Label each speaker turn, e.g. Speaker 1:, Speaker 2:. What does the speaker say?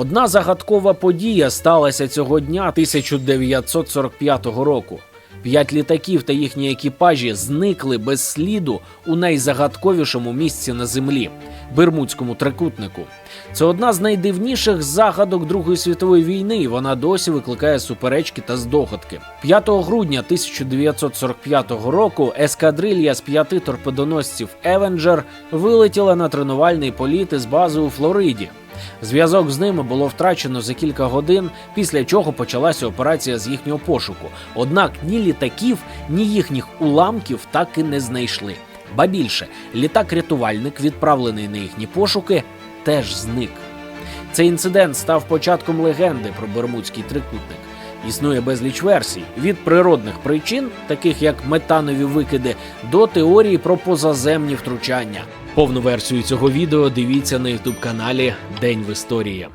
Speaker 1: Одна загадкова подія сталася цього дня 1945 року. П'ять літаків та їхні екіпажі зникли без сліду у найзагадковішому місці на землі Бермудському трикутнику. Це одна з найдивніших загадок Другої світової війни, і вона досі викликає суперечки та здогадки. 5 грудня 1945 року ескадрилья з п'яти торпедоносців Евенджер вилетіла на тренувальний політ із бази у Флориді. Зв'язок з ними було втрачено за кілька годин, після чого почалася операція з їхнього пошуку. Однак ні літаків, ні їхніх уламків так і не знайшли. Ба більше, літак-рятувальник, відправлений на їхні пошуки, теж зник. Цей інцидент став початком легенди про Бермудський трикутник. Існує безліч версій від природних причин, таких як метанові викиди, до теорії про позаземні втручання. Повну версію цього відео дивіться на ютуб каналі День в історії.